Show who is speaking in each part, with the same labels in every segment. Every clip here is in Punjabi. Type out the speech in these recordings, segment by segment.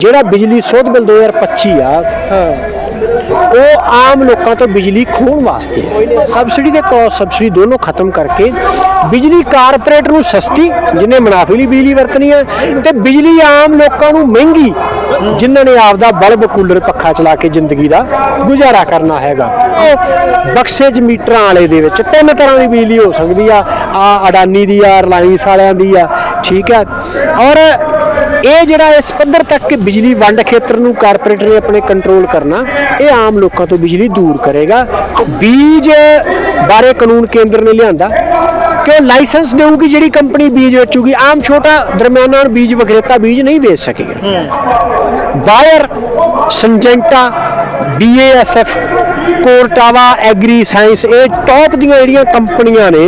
Speaker 1: ਜਿਹੜਾ ਬਿਜਲੀ ਸੋਧ ਬਿੱਲ 2025 ਆ ਉਹ ਆਮ ਲੋਕਾਂ ਤੋਂ ਬਿਜਲੀ ਖੋਣ ਵਾਸਤੇ ਸਬਸਿਡੀ ਤੇ ਕ੍ਰਾਸ ਸਬਸਿਡੀ ਦੋਨੋਂ ਖਤਮ ਕਰਕੇ ਬਿਜਲੀ ਕਾਰਪੋਰੇਟ ਨੂੰ ਸਸਤੀ ਜਿਨੇ ਮੁਨਾਫੇ ਲਈ ਬਿਜਲੀ ਵਰਤਣੀ ਹੈ ਤੇ ਬਿਜਲੀ ਆਮ ਲੋਕਾਂ ਨੂੰ ਮਹਿੰਗੀ ਜਿਨ੍ਹਾਂ ਨੇ ਆਪਦਾ ਬਲਬ ਕੂਲਰ ਪੱਖਾ ਚਲਾ ਕੇ ਜ਼ਿੰਦਗੀ ਦਾ ਗੁਜ਼ਾਰਾ ਕਰਨਾ ਹੈਗਾ। ਬਕਸੇ 'ਚ ਮੀਟਰਾਂ ਵਾਲੇ ਦੇ ਵਿੱਚ ਤਿੰਨ ਤਰ੍ਹਾਂ ਦੀ ਬਿਜਲੀ ਹੋ ਸਕਦੀ ਆ। ਆ ਅਡਾਨੀ ਦੀ ਆ ਰਿਲਾਇੰਸ ਵਾਲਿਆਂ ਦੀ ਆ ਠੀਕ ਹੈ ਔਰ ਇਹ ਜਿਹੜਾ ਇਸ ਪੱਧਰ ਤੱਕ ਕਿ ਬਿਜਲੀ ਵੰਡ ਖੇਤਰ ਨੂੰ ਕਾਰਪੋਰੇਟ ਨੇ ਆਪਣੇ ਕੰਟਰੋਲ ਕਰਨਾ ਇਹ ਆਮ ਲੋਕਾਂ ਤੋਂ ਬਿਜਲੀ ਦੂਰ ਕਰੇਗਾ। ਬੀਜ ਬਾਰੇ ਕਾਨੂੰਨ ਕੇਂਦਰ ਨੇ ਲਿਆਂਦਾ ਕਿ ਲਾਇਸੈਂਸ ਦੇਊਗੀ ਜਿਹੜੀ ਕੰਪਨੀ ਬੀਜ ਵੇਚੂਗੀ। ਆਮ ਛੋਟਾ ਦਰਮਿਆਨਾ ਬੀਜ ਵਿਕਰੇਤਾ ਬੀਜ ਨਹੀਂ ਵੇਚ ਸਕੇਗਾ। Bayer Syngenta BASF Corteva agri science ਇਹ ਟੌਪ ਦੀਆਂ ਜਿਹੜੀਆਂ ਕੰਪਨੀਆਂ ਨੇ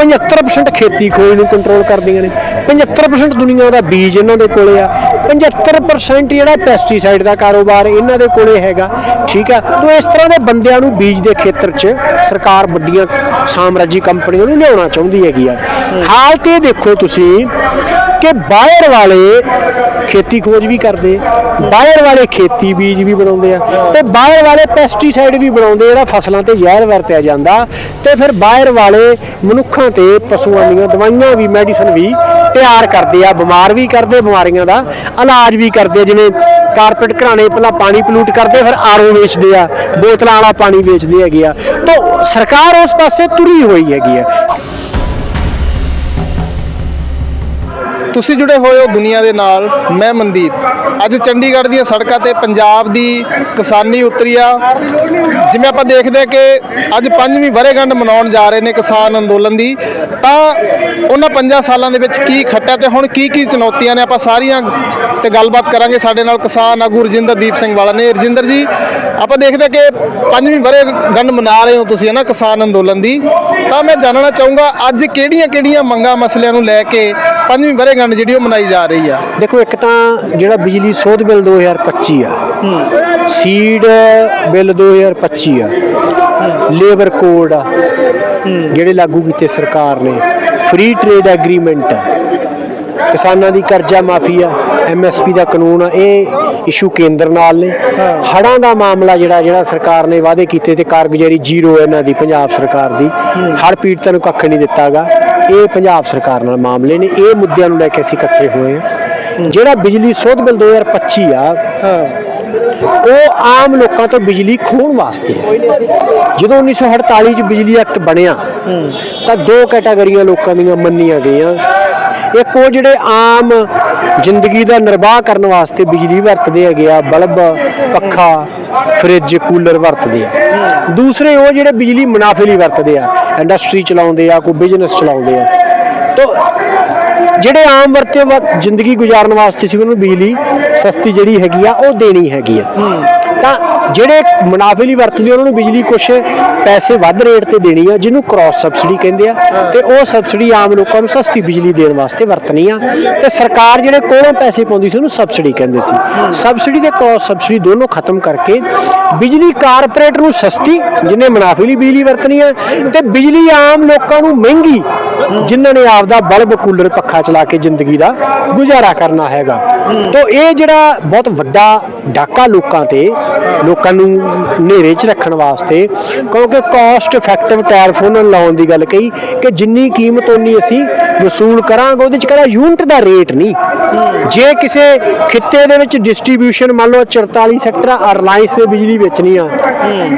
Speaker 1: 75% ਖੇਤੀ ਖੋਜ ਨੂੰ ਕੰਟਰੋਲ ਕਰਦੀਆਂ ਨੇ। 75% ਦੁਨੀਆ ਦਾ ਬੀਜ ਇਹਨਾਂ ਦੇ ਕੋਲੇ ਆ। 75% ਜਿਹੜਾ ਪੈਸਟੀਸਾਈਡ ਦਾ ਕਾਰੋਬਾਰ ਇਹਨਾਂ ਦੇ ਕੋਲੇ ਹੈਗਾ ਠੀਕ ਆ? ਤੋਂ ਇਸ ਤਰ੍ਹਾਂ ਦੇ ਬੰਦਿਆਂ ਨੂੰ ਬੀਜ ਦੇ ਖੇਤਰ 'ਚ ਸਰਕਾਰ ਵੱਡੀਆਂ ਸਾਮਰਾਜੀ ਕੰਪਨੀਆਂ ਨੂੰ ਲਿਆਉਣਾ ਚਾਹੁੰਦੀ ਹੈਗੀ ਆ। ਹਾਲ ਤੇ ਦੇਖੋ ਤੁਸੀਂ ਕਿ ਬਾਹਰ ਵਾਲੇ ਖੇਤੀ ਖੋਜ ਵੀ ਕਰਦੇ ਬਾਹਰ ਵਾਲੇ ਖੇਤੀ ਬੀਜ ਵੀ ਬਣਾਉਂਦੇ ਆ ਤੇ ਬਾਹਰ ਵਾਲੇ ਪੈਸਟੀਸਾਈਡ ਵੀ ਬਣਾਉਂਦੇ ਜਿਹੜਾ ਫਸਲਾਂ ਤੇ ਜ਼ਹਿਰ ਵਰਤਿਆ ਜਾਂਦਾ। ਤੇ ਫਿਰ ਬਾਹਰ ਵਾਲੇ ਮਨੁੱਖਾਂ ਤੇ ਪਸ਼ੂਆਂ ਦੀਆਂ ਦਵਾਈਆਂ ਵੀ ਮੈਡੀਸਨ ਵੀ ਤਿਆਰ ਕਰਦੇ ਆ, ਬਿਮਾਰ ਵੀ ਕਰਦੇ, ਬਿਮਾਰੀਆਂ ਦਾ ਇਲਾਜ ਵੀ ਕਰਦੇ ਜਿਵੇਂ ਕਾਰਪੇਟ ਘਰਾਣੇ ਪਹਿਲਾਂ ਪਾਣੀ ਪਲੂਟ ਕਰਦੇ, ਫਿਰ ਆਰਓ ਵੇਚਦੇ ਆ, ਬੋਤਲਾਂ ਵਾਲਾ ਪਾਣੀ ਵੇਚਦੇ ਹੈਗੇ ਆ। ਤਾਂ ਸਰਕਾਰ ਉਸ ਪਾਸੇ ਤੁਰੀ ਹੋਈ ਹੈਗੀ ਆ।
Speaker 2: ਤੁਸੀਂ ਜੁੜੇ ਹੋਏ ਹੋ ਦੁਨੀਆ ਦੇ ਨਾਲ, ਮੈਂ ਮਨਦੀਪ। ਅੱਜ ਚੰਡੀਗੜ੍ਹ ਦੀਆਂ ਸੜਕਾਂ ਤੇ ਪੰਜਾਬ ਦੀ ਕਿਸਾਨੀ ਉਤਰੀ ਆ। ਜਿਵੇਂ ਆਪਾਂ ਦੇਖਦੇ ਹਾਂ ਕਿ ਅੱਜ ਪੰਜਵੀਂ ਵਰ੍ਹੇਗੰਢ ਮਨਾਉਣ ਜਾ ਰਹੇ ਨੇ ਕਿਸਾਨ ਅੰਦੋਲਨ ਦੀ, ਤਾਂ ਉਹਨਾਂ ਪੰਜਾਂ ਸਾਲਾਂ ਦੇ ਵਿੱਚ ਕੀ ਖੱਟਿਆ ਤੇ ਹੁਣ ਕੀ ਕੀ ਚੁਣੌਤੀਆਂ ਨੇ? ਆਪਾਂ ਸਾਰੀਆਂ ਤੇ ਗੱਲਬਾਤ ਕਰਾਂਗੇ ਸਾਡੇ ਨਾਲ ਕਿਸਾਨ ਆਗੂ ਰਜਿੰਦਰਦੀਪ ਸਿੰਘ ਵਾਲਾ ਨੇ। ਰਜਿੰਦਰ ਜੀ, ਆਪਾਂ ਦੇਖਦੇ ਹਾਂ ਕਿ ਪੰਜਵੀਂ ਵਰ੍ਹੇਗੰਢ ਮਨਾ ਰਹੇ ਹੋ ਤੁਸੀਂ ਹੈ ਨਾ ਕਿਸਾਨ ਅੰਦੋਲਨ ਦੀ। ਤਾਂ ਮੈਂ ਜਾਣਨਾ ਚਾਹੂੰਗਾ, ਅੱਜ ਕਿਹੜੀਆਂ ਕਿਹੜੀਆਂ ਮੰਗਾਂ ਮਸਲਿਆਂ ਨੂੰ ਲੈ ਕੇ ਪੰਜਵੀਂ ਵਰ੍ਹੇਗੰਢ ਜਿਹੜੀ ਉਹ ਮਨਾਈ ਜਾ ਰਹੀ ਆ।
Speaker 1: ਦੇਖੋ ਇੱਕ ਤਾਂ ਜਿਹੜਾ ਬਿਜਲੀ ਸੋਧ ਬਿੱਲ 2025 ਆ ਸੀਡ ਬਿੱਲ 2025 ਆ ਲੇਬਰ ਕੋਡ ਆ ਜਿਹੜੇ ਲਾਗੂ ਕੀਤੇ ਸਰਕਾਰ ਨੇ ਫ੍ਰੀ ਟ੍ਰੇਡ ਐਗਰੀਮੈਂਟ ਆ। ਕਿਸਾਨਾਂ ਦੀ ਕਰਜ਼ਾ ਮਾਫੀ ਆ ਐਮਐਸਪੀ ਦਾ ਕਾਨੂੰਨ ਆ, ਇਹ ਇਸ਼ੂ ਕੇਂਦਰ ਨਾਲ ਨੇ। ਹੜਾਂ ਦਾ ਮਾਮਲਾ ਜਿਹੜਾ ਜਿਹੜਾ ਸਰਕਾਰ ਨੇ ਵਾਅਦੇ ਕੀਤੇ ਤੇ ਕਾਰਗੁਜ਼ਾਰੀ ਜ਼ੀਰੋ ਇਹਨਾਂ ਦੀ, ਪੰਜਾਬ ਸਰਕਾਰ ਦੀ। ਹੜ ਪੀੜਤਾਂ ਨੂੰ ਕੱਖ ਨਹੀਂ ਦਿੱਤਾਗਾ। ਇਹ ਪੰਜਾਬ ਸਰਕਾਰ ਨਾਲ ਮਾਮਲੇ ਨੇ, ਇਹ ਮੁੱਦਿਆਂ ਨੂੰ ਲੈ ਕੇ ਅਸੀਂ ਇਕੱਠੇ ਹੋਏ ਆ ਜਿਹੜਾ ਬਿਜਲੀ ਸੋਧ ਬਿੱਲ 2025 ਆ, ਉਹ ਆਮ ਲੋਕਾਂ ਤੋਂ ਬਿਜਲੀ ਖੋਣ ਵਾਸਤੇ ਹੈ। ਜਦੋਂ 1948 ਚ ਬਿਜਲੀ ਐਕਟ ਬਣਿਆ, ਤਾਂ ਦੋ ਕੈਟਾਗਰੀਆਂ ਲੋਕਾਂ ਦੀਆਂ ਮੰਨੀਆਂ ਗਈਆਂ। ਇੱਕ ਉਹ ਜਿਹੜੇ ਆਮ ਜ਼ਿੰਦਗੀ ਦਾ ਨਿਰਵਾਹ ਕਰਨ ਵਾਸਤੇ ਬਿਜਲੀ ਵਰਤਦੇ ਹੈਗੇ ਆ, ਬਲਬ, ਪੱਖਾ, ਫ੍ਰਿਜ, ਕੂਲਰ ਵਰਤਦੇ ਆ। ਦੂਸਰੇ ਉਹ ਜਿਹੜੇ ਬਿਜਲੀ ਮੁਨਾਫੇ ਲਈ ਵਰਤਦੇ ਆ, ਇੰਡਸਟਰੀ ਚਲਾਉਂਦੇ ਆ, ਕੋਈ ਬਿਜ਼ਨਸ ਚਲਾਉਂਦੇ ਆ। ਤਾਂ ਜਿਹੜੇ ਆਮ ਵਰਤੇ ਜ਼ਿੰਦਗੀ ਗੁਜ਼ਾਰਨ ਵਾਸਤੇ ਸੀ, ਉਹਨੂੰ ਬਿਜਲੀ ਸਸਤੀ ਜਿਹੜੀ ਹੈਗੀ ਆ, ਉਹ ਦੇਣੀ ਹੈਗੀ ਆ। ਤਾਂ ਜਿਹੜੇ ਮੁਨਾਫੇ ਲਈ ਵਰਤਦੇ ਉਹਨਾਂ ਨੂੰ ਬਿਜਲੀ ਕੁਛ ਪੈਸੇ ਵੱਧ ਰੇਟ ਤੇ ਦੇਣੀ ਆ, ਜਿਹਨੂੰ ਕ੍ਰਾਸ ਸਬਸਿਡੀ ਕਹਿੰਦੇ ਆ। ਤੇ ਉਹ ਸਬਸਿਡੀ ਆਮ ਲੋਕਾਂ ਨੂੰ ਸਸਤੀ ਬਿਜਲੀ ਦੇਣ ਵਾਸਤੇ ਵਰਤਣੀ ਆ। ਤੇ ਸਰਕਾਰ ਜਿਹੜੇ ਕੋਲੋਂ ਪੈਸੇ ਪਾਉਂਦੀ ਸੀ, ਉਹਨੂੰ ਸਬਸਿਡੀ ਕਹਿੰਦੇ ਸੀ। ਸਬਸਿਡੀ ਤੇ ਕ੍ਰਾਸ ਸਬਸਿਡੀ ਦੋਨੋਂ ਖਤਮ ਕਰਕੇ ਬਿਜਲੀ ਕਾਰਪੋਰੇਟ ਨੂੰ ਸਸਤੀ ਜਿਹਨੇ ਮੁਨਾਫੇ ਲਈ ਬਿਜਲੀ ਵਰਤਣੀ ਆ, ਤੇ ਬਿਜਲੀ ਆਮ ਲੋਕਾਂ ਨੂੰ ਮਹਿੰਗੀ, ਜਿਨ੍ਹਾਂ ਨੇ ਆਪਦਾ ਬਲਬ, ਕੂਲਰ, ਪੱਖਾ ਚਲਾ ਕੇ ਜ਼ਿੰਦਗੀ ਦਾ ਗੁਜ਼ਾਰਾ ਕਰਨਾ ਹੈਗਾ। ਤੋਂ ਇਹ ਜਿਹੜਾ ਬਹੁਤ ਵੱਡਾ ਡਾਕਾ ਲੋਕਾਂ ਤੇ ਲੋਕਾਂ ਨੂੰ ਹਨੇਰੇ 'ਚ ਰੱਖਣ ਵਾਸਤੇ, ਕਿਉਂਕਿ ਕਾਸਟ ਇਫੈਕਟਿਵ ਟੈਰਿਫ ਉਹਨਾਂ ਲਾਉਣ ਦੀ ਗੱਲ ਕਹੀ ਕਿ ਜਿੰਨੀ ਕੀਮਤ ਉਨੀ ਅਸੀਂ ਵਸੂਲ ਕਰਾਂਗੇ, ਉਹਦੇ 'ਚ ਕਿਹੜਾ ਯੂਨਿਟ ਦਾ ਰੇਟ ਨਹੀਂ। ਜੇ ਕਿਸੇ ਖਿੱਤੇ ਦੇ ਵਿੱਚ ਡਿਸਟ੍ਰੀਬਿਊਸ਼ਨ ਮੰਨ ਲਓ 44 ਸੈਕਟਰ ਆ ਰਿਲਾਇੰਸ ਦੇ ਬਿਜਲੀ ਵੇਚਣੀ ਆ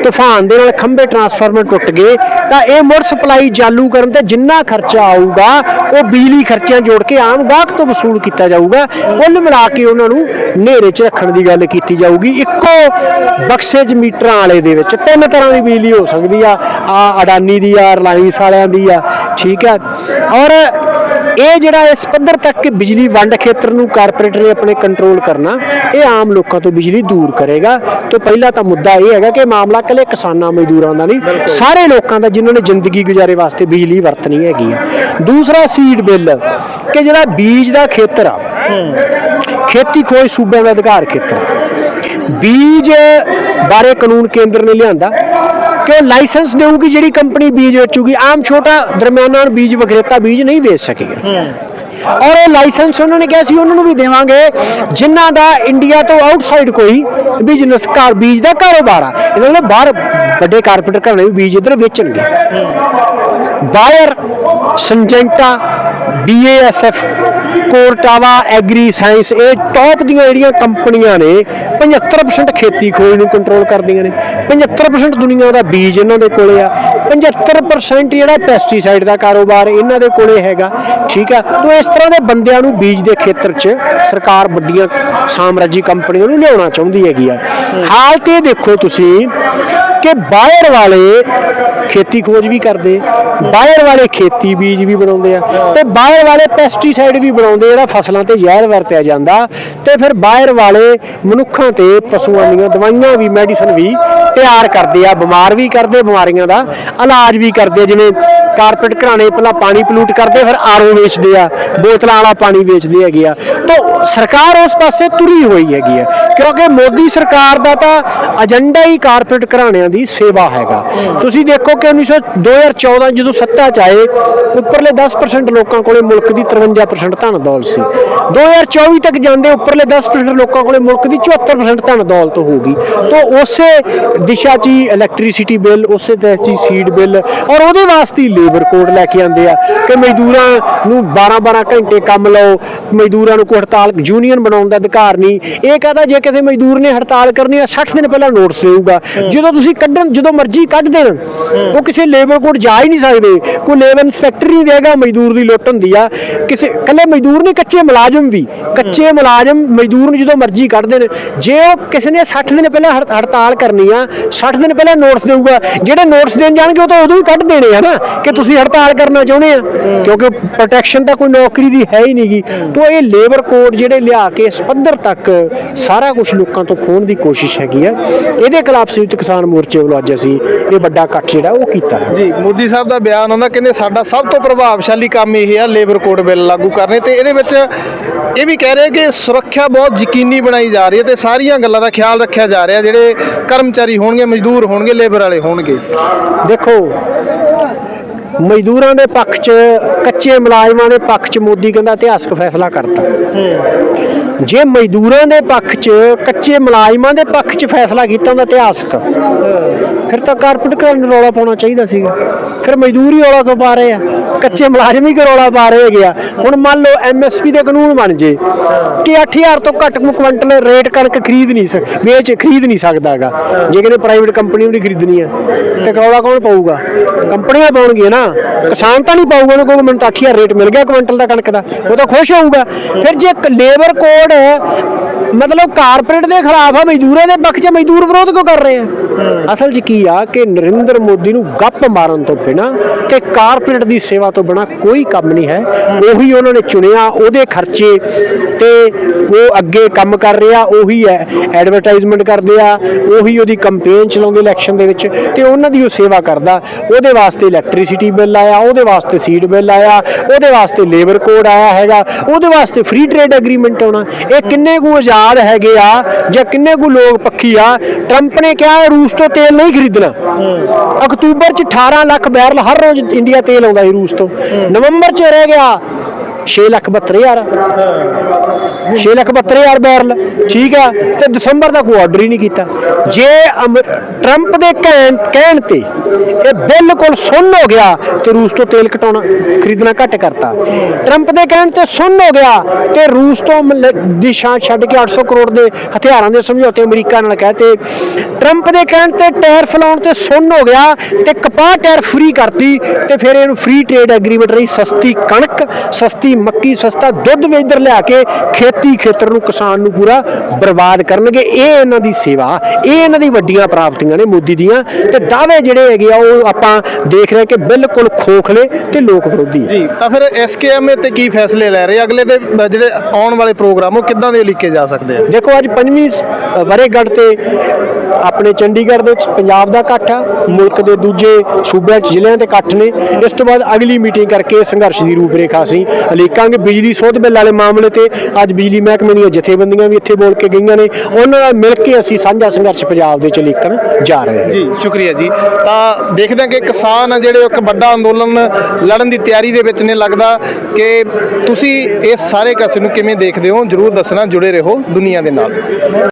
Speaker 1: ਤੂਫਾਨ ਦੇ ਨਾਲ ਖੰਭੇ ਟਰਾਂਸਫਾਰਮਰ ਟੁੱਟ ਗਏ ਤਾਂ ਇਹ ਮੁੜ ਸਪਲਾਈ ਚਾਲੂ ਕਰਨ ਤੇ ਜਿੰਨਾ ਖਰਚਾ ਆਊਗਾ ਉਹ ਬਿਜਲੀ ਖਰਚਿਆਂ ਜੋੜ ਕੇ ਆਮ ਗਾਹਕ ਤੋਂ ਵਸੂਲ ਕੀਤਾ ਜਾਊਗਾ। ਕੁੱਲ ਮਿਲਾ ਕੇ ਉਹਨਾਂ ਨੂੰ ਹਨੇਰੇ 'ਚ ਰੱਖਣ ਦੀ ਗੱਲ ਕੀਤੀ ਜਾਊਗੀ। ਇੱਕੋ ਬਕਸੇ 'ਚ ਮੀਟਰਾਂ ਵਾਲੇ ਦੇ ਵਿੱਚ ਤਿੰਨ ਤਰ੍ਹਾਂ ਦੀ ਬਿਜਲੀ ਹੋ ਸਕਦੀ ਆ। ਆ ਅਡਾਨੀ ਦੀ ਆ ਰਿਲਾਇੰਸ ਵਾਲਿਆਂ ਦੀ ਆ। ਠੀਕ ਆ। ਔਰ ਇਹ ਜਿਹੜਾ ਇਸ ਪੱਧਰ ਤੱਕ ਕਿ ਬਿਜਲੀ ਵੰਡ ਖੇਤਰ ਨੂੰ ਕਾਰਪੋਰੇਟ ਨੇ ਆਪਣੇ ਕੰਟਰੋਲ ਕਰਨਾ ਇਹ ਆਮ ਲੋਕਾਂ ਤੋਂ ਬਿਜਲੀ ਦੂਰ ਕਰੇਗਾ। ਤੋਂ ਪਹਿਲਾ ਤਾਂ ਮੁੱਦਾ ਇਹ ਹੈਗਾ ਕਿ ਮਾਮਲਾ ਇਕੱਲੇ ਕਿਸਾਨਾਂ ਮਜ਼ਦੂਰਾਂ ਦਾ ਨਹੀਂ ਸਾਰੇ ਲੋਕਾਂ ਦਾ ਜਿਨ੍ਹਾਂ ਨੇ ਜ਼ਿੰਦਗੀ ਗੁਜ਼ਾਰੇ ਵਾਸਤੇ ਬਿਜਲੀ ਵਰਤਣੀ ਹੈਗੀ ਦੂਸਰਾ ਸੀਡ ਬਿੱਲ ਕਿ ਜਿਹੜਾ ਬੀਜ ਦਾ ਖੇਤਰ ਆ ਖੇਤੀ ਖੋਜ ਸੂਬਿਆਂ ਦਾ ਅਧਿਕਾਰ ਖੇਤਰ। ਬੀਜ ਬਾਰੇ ਕਾਨੂੰਨ ਕੇਂਦਰ ਨੇ ਲਿਆਂਦਾ ਕਿ ਉਹ ਲਾਇਸੈਂਸ ਦੇਊਗੀ ਜਿਹੜੀ ਕੰਪਨੀ ਬੀਜ ਵੇਚੂਗੀ। ਆਮ ਛੋਟਾ ਦਰਮਿਆਨਾ ਬੀਜ ਵਿਕਰੇਤਾ ਬੀਜ ਨਹੀਂ ਵੇਚ ਸਕੇਗਾ। ਔਰ ਇਹ ਲਾਇਸੈਂਸ ਉਹਨਾਂ ਨੇ ਕਿਹਾ ਸੀ ਉਹਨਾਂ ਨੂੰ ਵੀ ਦੇਵਾਂਗੇ। ਜਿਨ੍ਹਾਂ ਦਾ ਇੰਡੀਆ ਤੋਂ ਆਊਟਸਾਈਡ ਕੋਈ ਬਿਜ਼ਨਸ ਕਾਰ ਬੀਜ ਦਾ ਕਾਰੋਬਾਰ ਆ ਇਹਨਾਂ ਨੇ ਬਾਹਰ ਵੱਡੇ ਕਾਰਪੋਰੇਟ ਘਰਾਂ ਵੀ ਬੀਜ ਇੱਧਰ ਵੇਚਣਗੇ। Bayer Syngenta BASF Corteva agri science ਇਹ ਟੌਪ ਦੀਆਂ ਜਿਹੜੀਆਂ ਕੰਪਨੀਆਂ ਨੇ 75% ਖੇਤੀ ਖੋਜ ਨੂੰ ਕੰਟਰੋਲ ਕਰਦੀਆਂ ਨੇ। 75% ਦੁਨੀਆ ਦਾ ਬੀਜ ਇਹਨਾਂ ਦੇ ਕੋਲੇ ਆ। 75% ਜਿਹੜਾ ਪੈਸਟੀਸਾਈਡ ਦਾ ਕਾਰੋਬਾਰ ਇਹਨਾਂ ਦੇ ਕੋਲੇ ਹੈਗਾ ਠੀਕ ਆ? ਤੋਂ ਇਸ ਤਰ੍ਹਾਂ ਦੇ ਬੰਦਿਆਂ ਨੂੰ ਬੀਜ ਦੇ ਖੇਤਰ 'ਚ ਸਰਕਾਰ ਵੱਡੀਆਂ ਸਾਮਰਾਜੀ ਕੰਪਨੀਆਂ ਨੂੰ ਲਿਆਉਣਾ ਚਾਹੁੰਦੀ ਹੈਗੀ ਆ। ਹਾਲ ਤੇ ਦੇਖੋ ਤੁਸੀਂ ਕਿ ਬਾਹਰ ਵਾਲੇ ਖੇਤੀ ਖੋਜ ਵੀ ਕਰਦੇ ਬਾਹਰ ਵਾਲੇ ਖੇਤੀ ਬੀਜ ਵੀ ਬਣਾਉਂਦੇ ਆ ਤੇ ਬਾਹਰ ਵਾਲੇ ਪੈਸਟੀਸਾਈਡ ਵੀ ਬਣਾਉਂਦੇ ਜਿਹੜਾ ਫਸਲਾਂ ਤੇ ਜ਼ਹਿਰ ਵਰਤਿਆ ਜਾਂਦਾ ਤੇ ਫਿਰ ਬਾਹਰ ਵਾਲੇ ਮਨੁੱਖਾਂ ਤੇ ਪਸ਼ੂਆਂ ਦੀਆਂ ਦਵਾਈਆਂ ਵੀ ਮੈਡੀਸਨ ਵੀ ਤਿਆਰ ਕਰਦੇ ਆ, ਬਿਮਾਰ ਵੀ ਕਰਦੇ, ਬਿਮਾਰੀਆਂ ਦਾ ਇਲਾਜ ਵੀ ਕਰਦੇ ਜਿਵੇਂ ਕਾਰਪੇਟ ਘਰਾਣੇ ਪਹਿਲਾਂ ਪਾਣੀ ਪਲੂਟ ਕਰਦੇ, ਫਿਰ ਆਰਓ ਵੇਚਦੇ ਆ, ਬੋਤਲਾਂ ਵਾਲਾ ਪਾਣੀ ਵੇਚਦੇ ਹੈਗੇ ਆ, ਤਾਂ ਸਰਕਾਰ ਉਸ ਪਾਸੇ ਤੁਰੀ ਹੋਈ ਹੈਗੀ ਆ। ਕਿਉਂਕਿ ਮੋਦੀ ਸਰਕਾਰ ਦਾ ਤਾਂ ਏਜੰਡਾ ਹੀ ਕਾਰਪੋਰੇਟ ਘਰਾਣਿਆਂ ਦੀ ਸੇਵਾ ਹੈਗਾ। ਤੁਸੀਂ ਦੇਖੋ ਕਿ 1900 2014 ਜਦੋਂ ਸੱਤਾ 'ਚ ਆਏ, ਉੱਪਰਲੇ 10% ਲੋਕਾਂ ਕੋਲੇ ਮੁਲਕ ਦੀ 53% ਧਨ ਦੌਲਤ ਸੀ। 2024 ਤੱਕ ਜਾਂਦੇ ਉੱਪਰਲੇ 10% ਲੋਕਾਂ ਕੋਲੇ ਮੁਲਕ ਦੀ 74% ਧਨ ਦੌਲਤ ਹੋਊਗੀ ਤਾਂ ਉਸੇ ਦਿਸ਼ਾ 'ਚ ਹੀ ਇਲੈਕਟ੍ਰਿਸਿਟੀ ਬਿੱਲ ਉਸੇ ਦਿਸ਼ਾ 'ਚ ਹੀ ਸੀਡ ਬਿੱਲ ਔਰ ਉਹਦੇ ਵਾਸਤੇ ਲੇਬਰ ਕੋਡ ਲੈ ਕੇ ਆਉਂਦੇ ਆ ਕਿ ਮਜ਼ਦੂਰਾਂ ਨੂੰ 12-12 ਘੰਟੇ ਕੰਮ ਲਾਓ, ਮਜ਼ਦੂਰਾਂ ਨੂੰ ਕੋਈ ਹੜਤਾਲ ਯੂਨੀਅਨ ਬਣਾਉਣ ਦਾ ਅਧਿਕਾਰ ਨਹੀਂ। ਇਹ ਕਹਦਾ ਜੇ ਕਿਸੇ ਮਜ਼ਦੂਰ ਨੇ ਹੜਤਾਲ ਕਰਨੀ ਆ 60 ਦਿਨ ਪਹਿਲਾਂ ਨੋਟਿਸ ਦੇਊਗਾ। ਜਦੋਂ ਤੁਸੀਂ ਕੱਢਣ ਜਦੋਂ ਮਰਜ਼ੀ ਕੱਢ ਦੇਣ ਉਹ ਕਿਸੇ ਲੇਬਰ ਕੋਡ ਜਾ ਹੀ ਨਹੀਂ ਸਕਦੇ। ਕੋਈ ਲੇਬਰ ਇੰਸਪੈਕਟਰ ਨਹੀਂ ਦੇਗਾ ਮਜ਼ਦੂਰ ਦੀ ਲੁੱਟ ਹੁੰਦੀ ਆ। ਕਿਸੇ ਕੱਲੇ ਮਜ਼ਦੂਰ ਨਹੀਂ ਕੱਚੇ ਮੁਲਾਜ਼ਮ ਵੀ। ਕੱਚੇ ਮੁਲਾਜ਼ਮ ਮਜ਼ਦੂਰ ਨੂੰ ਜਦੋਂ ਮਰਜ਼ੀ ਕੱਢ ਦੇਣ। ਜੇ ਉਹ ਕਿਸੇ ਨੇ 60 ਦਿਨ ਪਹਿਲਾਂ ਹੜ- ਹੜਤਾਲ ਕਰਨੀ ਆ 60 ਦਿਨ ਪਹਿਲਾਂ ਨੋਟਿਸ ਦੇਊਗਾ। ਜਿਹੜੇ ਨੋਟਿਸ ਦੇਣ ਜਾਣਗੇ ਉਹ ਤਾਂ ਉਦੋਂ ਹੀ ਕੱਢ ਦੇਣੇ ਆ ਨਾ ਕਿ ਤੁਸੀਂ ਹੜਤਾਲ ਕਰਨਾ ਚਾਹੁੰਦੇ ਆ। ਕਿਉਂਕਿ ਪ੍ਰੋਟੈਕਸ਼ਨ ਤਾਂ ਕੋਈ ਨੌਕਰੀ ਦੀ ਹੈ ਹੀ ਨਹੀਂਗੀ ਤੋਂ ਇਹ ਲੇਬਰ ਕੋਡ ਜਿਹੜੇ ਲਿਆ ਕੇ ਇਸ ਪੱਧਰ ਤੱਕ ਸਾਰਾ ਕੁਝ ਲੋਕਾਂ ਤੋਂ ਖੋਹਣ ਦੀ ਕੋਸ਼ਿਸ਼ ਹੈਗੀ ਆ। ਇਹਦੇ ਖਿਲਾਫ ਸੰਯੁਕਤ ਕਿਸਾਨ ਮੋਰਚੇ ਵੱਲੋਂ ਅੱਜ ਅਸੀਂ ਇਹ ਵੱਡਾ ਇਕੱਠ ਜਿਹੜਾ ਉਹ ਕੀਤਾ ਹੈ।
Speaker 2: ਜੀ ਮੋਦੀ ਸਾਹਿਬ ਦਾ ਬਿਆਨ ਆਉਂਦਾ ਕਹਿੰਦੇ ਸਾਡਾ ਸਭ ਤੋਂ ਪ੍ਰਭਾਵਸ਼ਾਲੀ ਕੰਮ ਇਹ ਆ ਲੇਬਰ ਕੋਡ ਬਿੱਲ ਲਾਗੂ ਕਰਨੇ ਤੇ ਇਹਦੇ ਵਿੱਚ ਇਹ ਵੀ ਕਹਿ ਰਹੇ ਕਿ ਸੁਰੱਖਿਆ ਬਹੁਤ ਯਕੀਨੀ ਬਣਾਈ ਜਾ ਰਹੀ ਹੈ ਤੇ ਸਾਰੀਆਂ ਗੱਲਾਂ ਦਾ ਖਿਆਲ ਰੱਖਿਆ ਜਾ ਰਿਹਾ ਜਿਹੜੇ ਕਰਮਚਾਰੀ ਹੋਣਗੇ ਮਜ਼ਦੂਰ ਹੋਣਗੇ ਲੇਬਰ ਵਾਲੇ ਹੋਣਗੇ।
Speaker 1: ਦੇਖੋ ਮਜ਼ਦੂਰਾਂ ਦੇ ਪੱਖ 'ਚ ਕੱਚੇ ਮੁਲਾਜ਼ਮਾਂ ਦੇ ਪੱਖ 'ਚ ਮੋਦੀ ਕਹਿੰਦਾ ਇਤਿਹਾਸਕ ਫੈਸਲਾ ਕਰਤਾ। ਜੇ ਮਜ਼ਦੂਰਾਂ ਦੇ ਪੱਖ 'ਚ ਕੱਚੇ ਮੁਲਾਜ਼ਮਾਂ ਦੇ ਪੱਖ 'ਚ ਫੈਸਲਾ ਕੀਤਾ ਹੁੰਦਾ ਇਤਿਹਾਸਕ। ਫਿਰ ਤਾਂ ਕਾਰਪੋਰੇਟ ਕਰਨ ਨੂੰ ਰੌਲਾ ਪਾਉਣਾ ਚਾਹੀਦਾ ਸੀਗਾ। ਫਿਰ ਮਜ਼ਦੂਰ ਹੀ ਰੌਲਾ ਕਿਉਂ ਪਾ ਰਹੇ ਆ? ਕੱਚੇ ਮੁਲਾਜ਼ਮ ਹੀ ਰੌਲਾ ਪਾ ਰਹੇ ਹੈਗੇ ਆ? ਹੁਣ ਮੰਨ ਲਓ ਐਮਐਸਪੀ ਦੇ ਕਾਨੂੰਨ ਬਣ ਜੇ, ਕਿ 8000 ਤੋਂ ਘੱਟ ਕੁਇੰਟਲ ਰੇਟ ਕਣਕ ਖਰੀਦ ਨਹੀਂ ਸਕ, ਵੇਚ, ਖਰੀਦ ਨਹੀਂ ਸਕਦਾਗਾ ਜੇ ਕਿਤੇ ਪ੍ਰਾਈਵੇਟ ਕੰਪਨੀ ਨੂੰ ਖਰੀਦਣੀ ਆ, ਤੇ ਰੌਲਾ ਕੌਣ ਪਾਊਗਾ? ਕੰਪਨੀਆਂ ਪਾਉਣਗੀਆਂ ਨਾ। ਕਿਸਾਨ ਤਾਂ ਨਹੀਂ ਪਾਊਗਾ ਉਹਨੂੰ ਕਹੂਗਾ ਮੈਨੂੰ ਤਾਂ 8000 ਰੇਟ ਮਿਲ ਗਿਆ ਕੁਇੰਟਲ ਦਾ ਕਣਕ ਦਾ। ਉਹ ਤਾਂ ਖੁਸ਼ ਹੋਊਗਾ। ਫਿਰ ਜੇ ਲੇਬਰ ਕੋਡ ਮਤਲਬ ਕਾਰਪੋਰੇਟ ਦੇ ਖਿਲਾਫ ਆ ਮਜ਼ਦੂਰਾਂ ਦੇ ਪੱਖ 'ਚ ਮਜ਼ਦੂਰ ਵਿਰੋਧ ਕਿਉਂ ਕਰ ਰਹੇ ਆ? ਅਸਲ 'ਚ ਕੀ ਆ ਕਿ ਨਰਿੰਦਰ ਮੋਦੀ ਨੂੰ ਗੱਪ ਮਾਰਨ ਤੋਂ ਬਿਨਾ ਤੇ ਕਾਰਪੋਰੇਟ ਦੀ ਸੇਵਾ ਤੋਂ ਬਿਨਾ ਕੋਈ ਕੰਮ ਨਹੀਂ ਹੈ। ਉਹੀ ਉਹਨਾਂ ਨੇ ਚੁਣਿਆ ਉਹਦੇ ਖਰਚੇ ਤੇ ਉਹ ਅੱਗੇ ਕੰਮ ਕਰ ਰਿਹਾ ਉਹੀ ਹੈ ਐਡਵਰਟਾਈਜ਼ਮੈਂਟ ਕਰਦੇ ਆ ਉਹੀ ਉਹਦੀ ਕੰਪੇਨ ਚਲਾਉਂਦੇ ਇਲੈਕਸ਼ਨ ਦੇ ਵਿੱਚ ਤੇ ਉਹਨਾਂ ਦੀ ਉਹ ਸੇਵਾ ਕਰਦਾ। ਉਹਦੇ ਵਾਸਤੇ ਇਲੈਕਟ੍ਰਿਸਿਟੀ ਬਿੱਲ ਆਇਆ ਉਹਦੇ ਵਾਸਤੇ ਸੀਡ ਬਿੱਲ ਆਇਆ ਉਹਦੇ ਵਾਸਤੇ ਲੇਬਰ ਕੋਡ ਆਇਆ ਹੈਗਾ ਉਹਦੇ ਵਾਸਤੇ ਫ੍ਰੀ ਟ੍ਰੇਡ ਐਗਰੀਮੈਂਟ ਆਉਣਾ ਇਹ ਕਿੰਨੇ ਕੁ ਆਜ਼ਾਦ ਹੈਗੇ ਆ ਜਾਂ ਕਿੰਨੇ ਕੁ ਲੋਕ ਪੱਖੀ ਆ ਟਰੰਪ ਨੇ ਕਿਹਾ ਰੂਸ ਤੋਂ ਤੇਲ ਨਹੀਂ ਖਰੀਦਣਾ। ਅਕਤੂਬਰ ਚ 18 ਲੱਖ ਬੈਰਲ ਹਰ ਰੋਜ਼ ਇੰਡੀਆ ਤੇਲ ਆਉਂਦਾ ਸੀ ਰੂਸ ਤੋਂ। ਨਵੰਬਰ ਚ ਰਹਿ ਗਿਆ 6 ਲੱਖ 72 ਹਜ਼ਾਰ। 6 ਲੱਖ 72 ਹਜ਼ਾਰ ਬੈਰਲ ਠੀਕ ਆ ਤੇ ਦਸੰਬਰ ਦਾ ਕੋਈ ਆਰਡਰ ਹੀ ਨਹੀਂ ਕੀਤਾ। ਜੇ ਟਰੰਪ ਦੇ ਕਹਿਣ ਤੇ ਇਹ ਬਿਲਕੁਲ ਸੁੰਨ ਹੋ ਗਿਆ ਤੇ ਰੂਸ ਤੋਂ ਤੇਲ ਘਟਾਉਣਾ, ਖਰੀਦਣਾ ਘੱਟ ਕਰਤਾ। ਟਰੰਪ ਦੇ ਕਹਿਣ ਤੇ ਸੁੰਨ ਹੋ ਗਿਆ ਤੇ ਰੂਸ ਤੋਂ ਮਲ- ਦਿਸ਼ਾ ਛੱਡ ਕੇ 800 ਕਰੋੜ ਦੇ ਹਥਿਆਰਾਂ ਦੇ ਸਮਝੌਤੇ ਅਮਰੀਕਾ ਨਾਲ ਕਹਤੇ ਟਰੰਪ ਦੇ ਕਹਿਣ ਤੇ ਟੈਰ ਲਾਉਣ ਤੇ ਸੁੰਨ ਹੋ ਗਿਆ ਤੇ ਕਪਾਹ ਟੈਰ ਫ੍ਰੀ ਕਰਤੀ ਤੇ ਫਿਰ ਇਹਨੂੰ ਫ੍ਰੀ ਟ੍ਰੇਡ ਐਗਰੀਮੈਂਟ ਰਹੀ ਸਸਤੀ ਕਣਕ, ਸਸਤੀ ਮੱਕੀ, ਸਸਤਾ ਦੁੱਧ ਵੀ ਇੱਧਰ ਲਿਆ ਕੇ ਖੇਤੀ ਖੇਤਰ ਨੂੰ, ਕਿਸਾਨ ਨੂੰ ਪੂਰਾ ਬਰਬਾਦ ਕਰਨਗੇ। ਇਹ ਇਹਨਾਂ ਦੀ ਸੇਵਾ, ਇਹ ਇਹਨਾਂ ਦੀ ਵੱਡੀਆਂ ਪ੍ਰਾਪਤੀਆਂ ਨੇ ਮੋਦੀ ਦੀਆਂ ਤੇ ਦਾਅਵੇ ਜਿਹੜੇ ਹੈਗੇ ਆ ਉਹ ਆਪਾਂ ਦੇਖ ਰਹੇ ਕਿ ਬਿਲਕੁਲ ਖੋਖਲੇ ਤੇ ਲੋਕ ਵਿਰੋਧੀ ਹੈ
Speaker 2: ਜੀ ਤਾਂ ਫਿਰ ਐਸਕੇਐਮਏ ਤੇ ਕੀ ਫੈਸਲੇ ਲੈ ਰਹੇ? ਅਗਲੇ ਦੇ ਜਿਹੜੇ ਆਉਣ ਵਾਲੇ ਪ੍ਰੋਗਰਾਮ ਉਹ ਕਿੱਦਾਂ ਦੇ ਲਿਖੇ ਜਾ ਸਕਦੇ ਆ?
Speaker 1: ਦੇਖੋ ਅੱਜ ਪੰਜਵੀਂ ਵਰ੍ਹੇਗੰਢ ਤੇ ਆਪਣੇ ਚੰਡੀਗੜ੍ਹ ਦੇ ਵਿੱਚ ਪੰਜਾਬ ਦਾ ਇਕੱਠ ਆ, ਮੁਲਕ ਦੇ ਦੂਜੇ ਸੂਬਿਆਂ 'ਚ ਜ਼ਿਲ੍ਹਿਆਂ ਦੇ ਇਕੱਠ ਨੇ। ਇਸ ਤੋਂ ਬਾਅਦ ਅਗਲੀ ਮੀਟਿੰਗ ਕਰਕੇ ਸੰਘਰਸ਼ ਦੀ ਰੂਪਰੇਖਾ ਅਸੀਂ ਉਲੀਕਾਂਗੇ। ਬਿਜਲੀ ਸੋਧ ਬਿੱਲ ਵਾਲੇ ਮਾਮਲੇ ਤੇ ਅੱਜ ਬਿਜਲੀ ਮਹਿਕਮੇ ਦੀਆਂ ਜਥੇਬੰਦੀਆਂ ਵੀ ਇੱਥੇ ਬੋਲ ਕੇ ਗਈਆਂ ਨੇ। ਉਹਨਾਂ ਨਾਲ ਮਿਲ ਕੇ ਅਸੀਂ ਸਾਂਝਾ ਸੰਘਰਸ਼ ਪੰਜਾਬ ਦੇ ਚ ਉਲੀਕਣ ਜਾ ਰਹੇ ਹਾਂ।
Speaker 2: ਜੀ, ਸ਼ੁਕਰੀਆ ਜੀ। ਤਾਂ ਦੇਖਦੇ ਹਾਂ ਕਿ ਕਿਸਾਨ ਆ ਜਿਹੜੇ ਇੱਕ ਵੱਡਾ ਅੰਦੋਲਨ ਲੜਨ ਦੀ ਤਿਆਰੀ ਦੇ ਵਿੱਚ ਨੇ, ਲੱਗਦਾ ਕਿ ਤੁਸੀਂ ਇਸ ਸਾਰੇ ਕਸੇ ਨੂੰ ਕਿਵੇਂ ਦੇਖਦੇ ਹੋ? ਜਰੂਰ ਦੱਸਣਾ, ਜੁੜੇ ਰਹੋ ਦੁਨੀਆ ਦੇ ਨਾਲ।